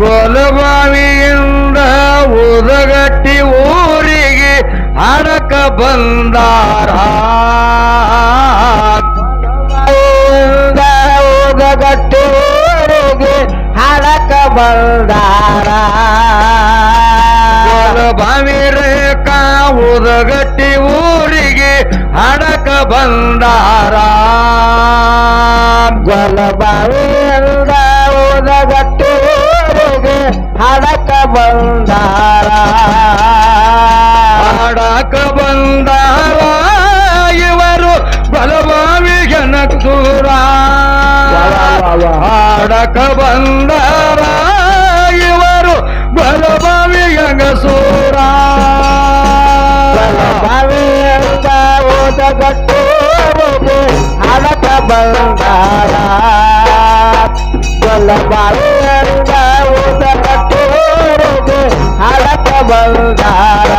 ಗೋಲಬಾವಿಯಿಂದ ಉದಗಟ್ಟಿ ಊರಿಗೆ ಹಡಕ ಬಂದಾರ ಗಟ್ಟೂರಿಗೆ ಹಳಕ ಬಂದಾರ ಗೋಲಬಾವಿ ರೇಖಾ ಉದಗಟ್ಟಿ ಊರಿಗೆ ಹಡಕ ಬಂದಾರ ಗೊಲಬಾವಿಯಿಂದ ಉದಗಟ್ಟೂರಿಗೆ ಹಳಕ ಬಂದಾರ. ಹಾಡಕ ಬಂದಾರ. ಇವರು ಬಲಬಾವಿ ಜನಕೂರ. ಹಾಡಕ ಬಂದಾರ. ಇವರು ಬಲಬಾವಿ ಗಂಗಸೂರ ಹಾಡಕ ಬಂದಾರ. ಬಂದಾರ ಬಾವಿಯಿಂದ ಓದಗಟ್ಟೂರಿಗೆ ಹಳಕ ಬಂದಾರ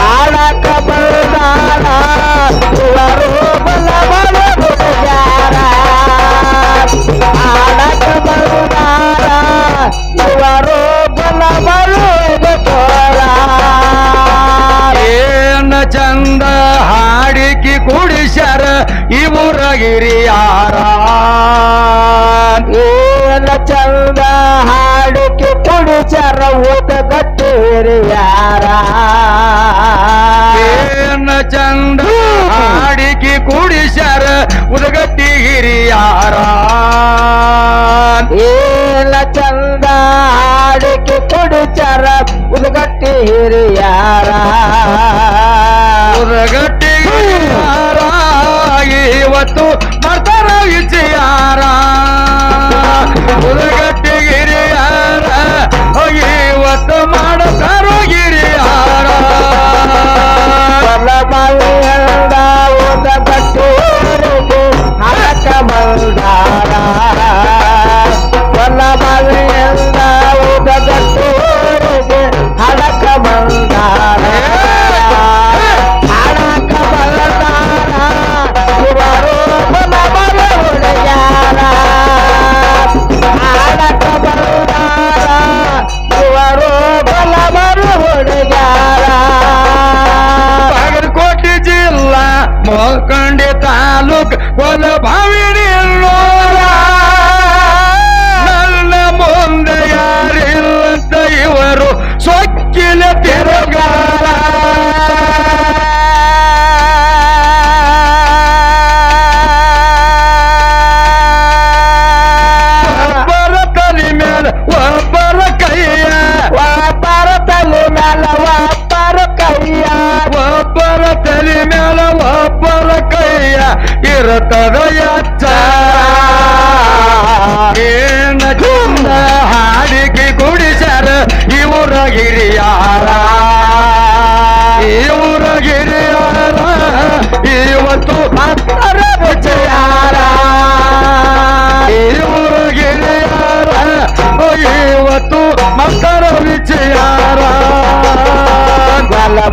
ಹಳಕ ಬಂದಾರ ಇವರು ಬಲ ಬಲ ಹುಡುಗಾರ ಹಳಕ ಬಂದಾರ ಇವರು ಬಲ ಬಲ ಹುಡುಗಾರ ಏನ ಚಂದ ಹಾಡಿಕಿ ಕುಡಿಸ್ಯಾರ ಇವರ ಗಿರಿಯಾರ ಚಂದ ಹಾಡಿಕೆ ಕುಡಿಸರ ಓದಗಟ್ಟು ಹಿರಿಯಾರ ಏನ ಚಂದ ಹಾಡಿಕೆ ಕುಡಿಸ್ಯಾರ ಉದಗಟ್ಟಿ ಹಿರಿಯಾರ ಏನ ಚಂದ ಹಾಡಿಕೆ ಕುಡಿಸರ ಉದಗಟ್ಟಿ ಹಿರಿಯಾರ ಉದಗಟ್ಟಿ ಹಿರಿಯಾರ ಇವತ್ತು ಮರ್ತಾರ ವಿಜಯಾರ ಉದಗಟ್ಟಿ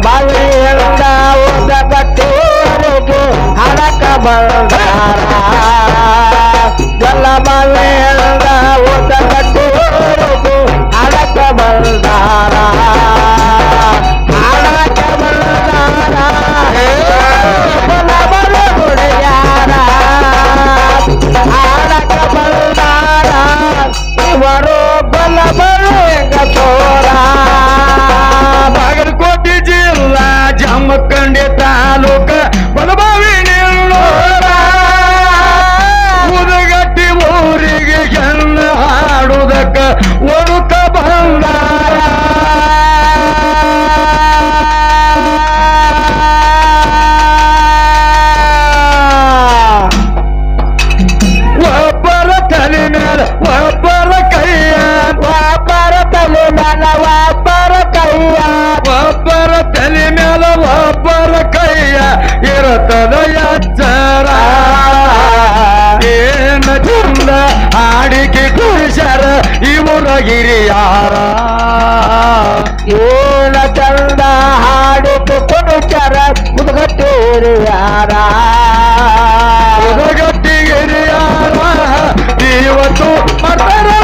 ಬಲ ಬಲಿಯಿಂದ ಓದಗಟ್ಟೂರಿಗೆ ಹಣಕ ಬಂದಾರ ಬಲ ಉದಗಟ್ಟಿ ಹಿರಿಯಾರ ಇವತ್ತು ವಿಜಯಾರ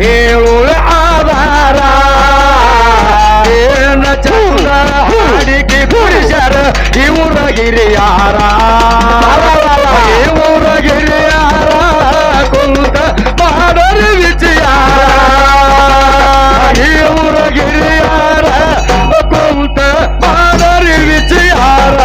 ಹೇಳುಳ ಆಧಾರ ಏನ ಚಂದ ಅಡಿಕೆ ಪುರುಷರ ಇವರ ಗಿರಿಯಾರ ಇವರ ಗಿರಿಯಾರ ಕುಂತ ಮಾಡರ ವಿಜಯಾರ ಇವರ ಗಿರಿಯಾರ ಕುಂತ ಮಾಡರ ವಿಜಯಾರ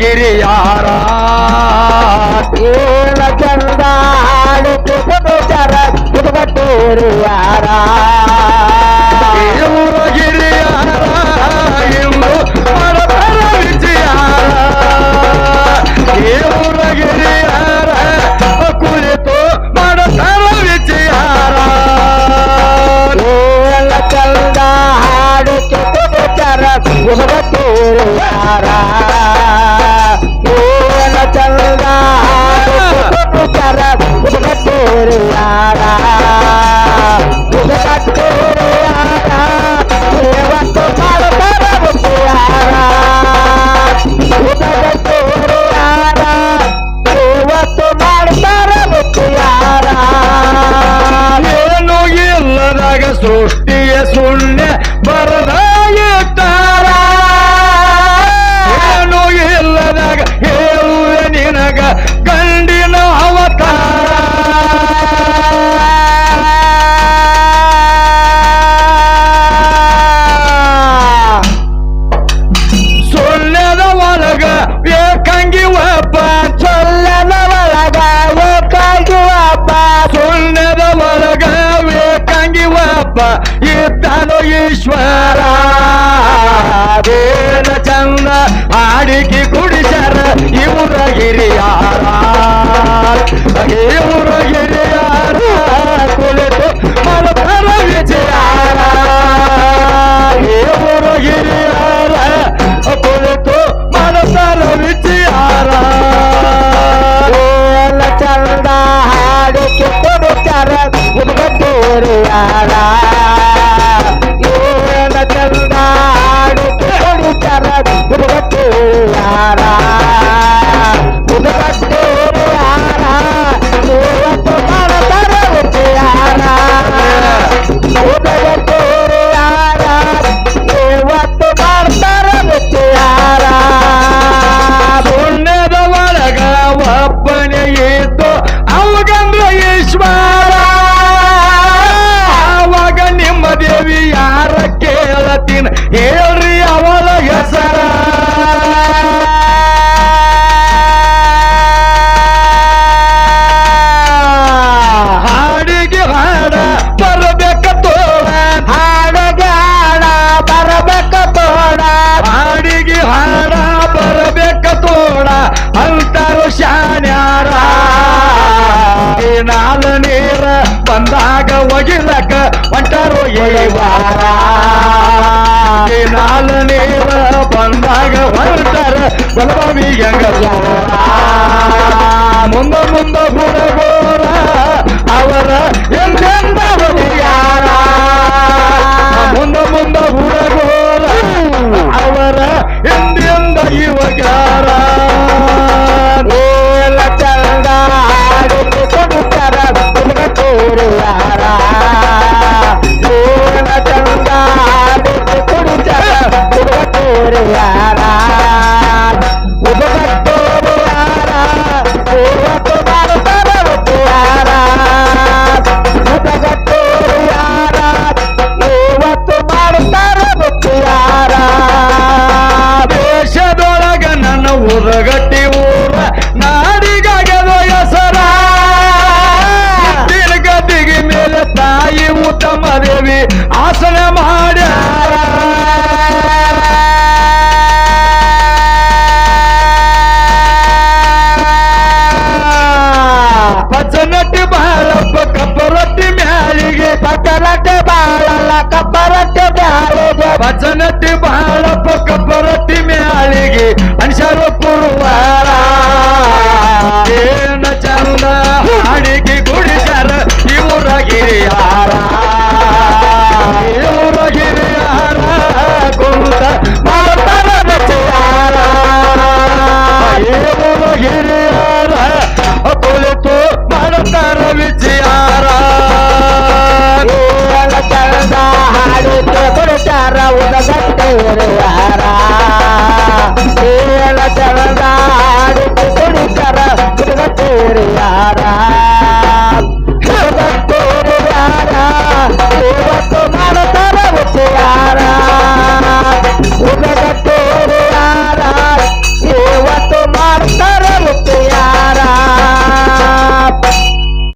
ಗಿರಿಯಾರ ಏಳ ಚಂದಾಡು ಕುಟುಂಬ ಚರ ಕುಟುಂಬ ಗಿರಿಯಾರ सृष्टि शून्य ಒಬ್ಬ ಇದ್ದಾನು ಈಶ್ವರ. ಬೇಡ ಚಂದ ಆಡಿಕೆ ಕುಡಿಸರ ಇವರ ಗಿರಿಯಾರ ಇವರ ನಾಲ್ನೇ ಬಂದಾಗ ಹೊರತಾರ ಬಲಬಾವಿ ಹೆಂಗ ಮುಂದ ಮುಂದ ಬುಡಗೋರ ಅವರ ಎಂದೆಂದ ಹುಡುಗಾರ ಮುಂದ ಮುಂದ ಬುಡಗೋರ ಅವರ ಎಂದೆಂದ ಈವಕ रे